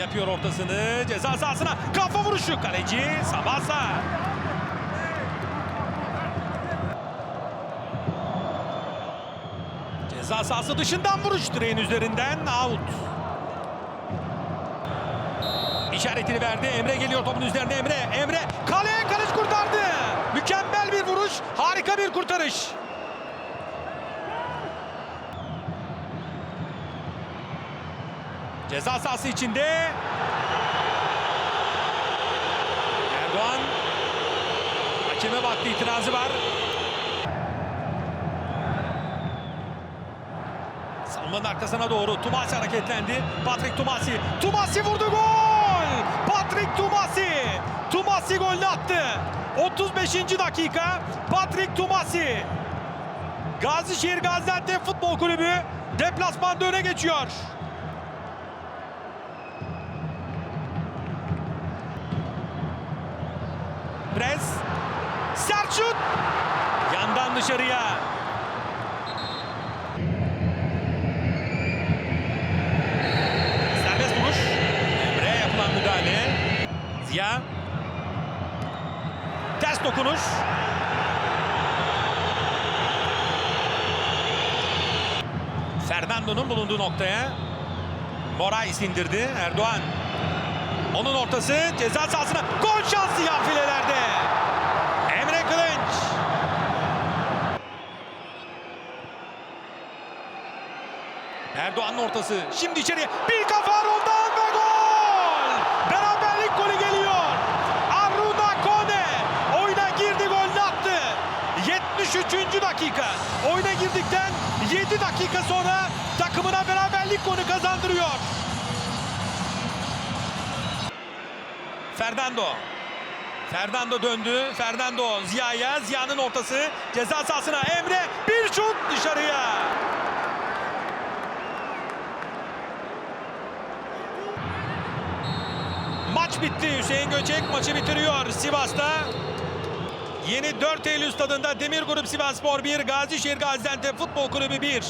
yapıyor ortasını. Ceza sahasına kafa vuruşu. Kaleci Sabasa. Ceza sahası dışından vuruş direğin üzerinden out. İşaretini verdi. Emre geliyor topun üzerine Emre. Emre kaleye kaleci kurtardı. Mükemmel bir vuruş. Harika bir kurtarış. Ceza sahası içinde. Erdoğan. Hakeme baktı itirazı var. Savunmanın arkasına doğru Tumasi hareketlendi. Patrick Tumasi. Tumasi vurdu gol! Patrick Tumasi. Tumasi golünü attı. 35. dakika Patrick Tumasi. Gazişehir Gaziantep Futbol Kulübü deplasmanda öne geçiyor. Pres. Sert şut. Yandan dışarıya. Serbest vuruş. Emre yapılan müdahale. Ziya. Ters dokunuş. Fernando'nun bulunduğu noktaya Moraes indirdi. Erdoğan. Onun ortası ceza sahasına gol şansı yan filelerde. Emre Kılınç. Erdoğan'ın ortası. Şimdi içeriye bir kafa Rondan ve gol! Beraberlik golü geliyor. Aruna Kone oyuna girdi golünü attı. 73. dakika. Oyuna girdikten 7 dakika sonra takımına beraberlik golü Fernando. Fernando döndü. Fernando Ziya'ya. Ziya'nın ortası. Ceza sahasına Emre. Bir şut dışarıya. Maç bitti. Hüseyin Göçek maçı bitiriyor Sivas'ta. Yeni 4 Eylül stadında Demir Grup Sivasspor 1, Gazişehir Gaziantep Futbol Kulübü 1.